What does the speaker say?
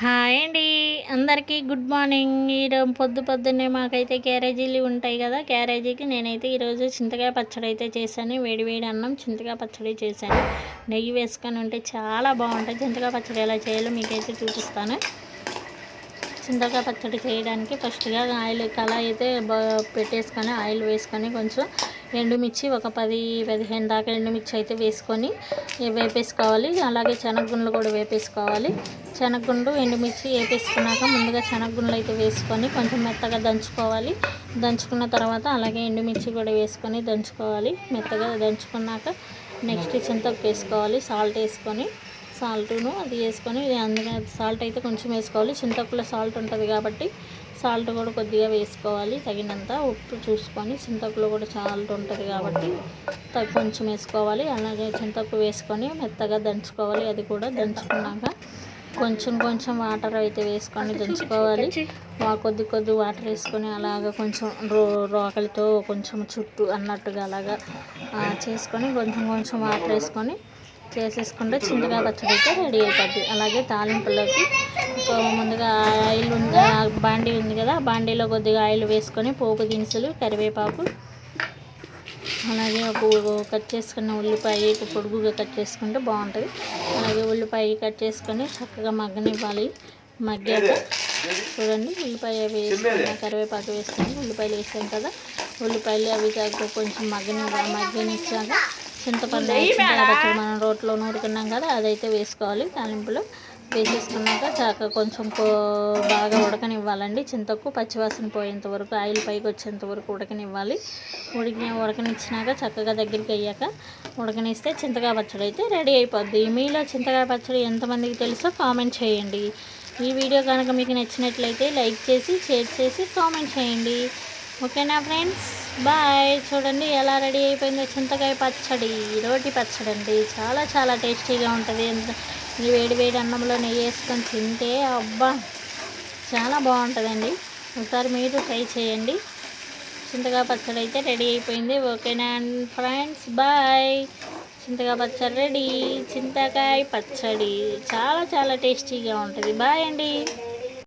Hi అండి. అందరికీ good morning. ఈరోజు పొద్దు పొద్దున్నే మాకైతే క్యారేజీలు ఉంటాయి కదా. క్యారేజీకి నేనైతే ఈరోజు చింతకాయ పచ్చడి అయితే చేశాను. వేడి వేడి అన్నం చింతకాయ పచ్చడి చేశాను. నెయ్యి వేసుకొని ఉంటే చాలా బాగుంటుంది. చింతకాయ పచ్చడి ఎలా చేయాలో మీకైతే చూపిస్తాను. చింతకాయ పచ్చడి చేయడానికి ఫస్ట్గా ఆయిల్ కళాయి అయితే పెట్టేసుకొని ఆయిల్ వేసుకొని కొంచెం ఎండుమిర్చి ఒక పది పదిహేను దాకా ఎండుమిర్చి అయితే వేసుకొని వేపేసుకోవాలి. అలాగే శనగగుండ్లు కూడా వేపేసుకోవాలి. శనగగుండు ఎండుమిర్చి వేపేసుకున్నాక ముందుగా శనగగుండ్లు అయితే వేసుకొని కొంచెం మెత్తగా దంచుకోవాలి. దంచుకున్న తర్వాత అలాగే ఎండుమిర్చి కూడా వేసుకొని దంచుకోవాలి. మెత్తగా దంచుకున్నాక నెక్స్ట్ చింతకు వేసుకోవాలి సాల్ట్ వేసుకొని. సాల్ట్ను అది వేసుకొని అందులో సాల్ట్ అయితే కొంచెం వేసుకోవాలి. చింతకులో సాల్ట్ ఉంటుంది కాబట్టి సాల్ట్ కూడా కొద్దిగా వేసుకోవాలి. తగినంత ఉప్పు చూసుకొని చింతకులో కూడా సాల్ట్ ఉంటుంది కాబట్టి కొంచెం వేసుకోవాలి. అలాగే చింతకు వేసుకొని మెత్తగా దంచుకోవాలి. అది కూడా దంచుకున్నాక కొంచెం కొంచెం వాటర్ అయితే వేసుకొని దంచుకోవాలి. కొద్ది కొద్ది వాటర్ వేసుకొని అలాగ కొంచెం రో రోకలితో కొంచెం చుట్టూ అన్నట్టుగా అలాగా చేసుకొని కొంచెం కొంచెం వాటర్ వేసుకొని చేసేసుకుంటే చింతకాయ పచ్చడి అయితే రెడీ అయిపోద్ది. అలాగే తాలింపులోకి ముందుగా ఆయిల్ ఉంది బాండీ ఉంది కదా బాండీలో కొద్దిగా ఆయిల్ వేసుకొని పోపు దినుసులు కరివేపాకు అలాగే ఒక కట్ చేసుకున్న ఉల్లిపాయ పొడుగుగా కట్ చేసుకుంటే బాగుంటుంది. అలాగే ఉల్లిపాయ కట్ చేసుకొని చక్కగా మగ్గనివ్వాలి. మగ్గాక చూడండి ఉల్లిపాయ వేసుకున్న కరివేపాకు వేసుకొని ఉల్లిపాయలు వేసాం కదా ఉల్లిపాయలు అవి కొంచెం మగ్గని మగ్గనిచ్చాక చింతపండు చింతపచ్చడి మనం రోట్లో నూరుకున్నాం కదా అదైతే వేసుకోవాలి. తాలింపులో వేసేసుకున్నాక చాక కొంచెం బాగా ఉడకనివ్వాలండి. చింతకు పచ్చివాసన పోయేంత వరకు ఆయిల్ పైకి వచ్చేంత వరకు ఉడకనివ్వాలి. ఉడికి ఉడకనిచ్చినాక చక్కగా దగ్గరికి అయ్యాక ఉడకనిస్తే చింతకాయ పచ్చడి అయితే రెడీ అయిపోద్ది. మీలో చింతకాయ పచ్చడి ఎంతమందికి తెలుసో కామెంట్ చేయండి. ఈ వీడియో కనుక మీకు నచ్చినట్లయితే లైక్ చేసి షేర్ చేసి కామెంట్ చేయండి. ఓకేనా ఫ్రెండ్స్? బాయ్. చూడండి ఎలా రెడీ అయిపోయిందో చింతకాయ పచ్చడి. రోటి పచ్చడి అండి చాలా చాలా టేస్టీగా ఉంటుంది. ఈ వేడి వేడి అన్నంలో నెయ్యి వేసుకొని తింటే అబ్బా! చాలా బాగుంటుందండి. ఒకసారి మీరు ట్రై చేయండి. చింతకాయ పచ్చడి అయితే రెడీ అయిపోయింది. ఓకేనా ఫ్రెండ్స్? బాయ్. చింతకాయ పచ్చడి రెడీ. చింతకాయ పచ్చడి. చాలా చాలా టేస్టీగా ఉంటుంది. బాయ్ అండి.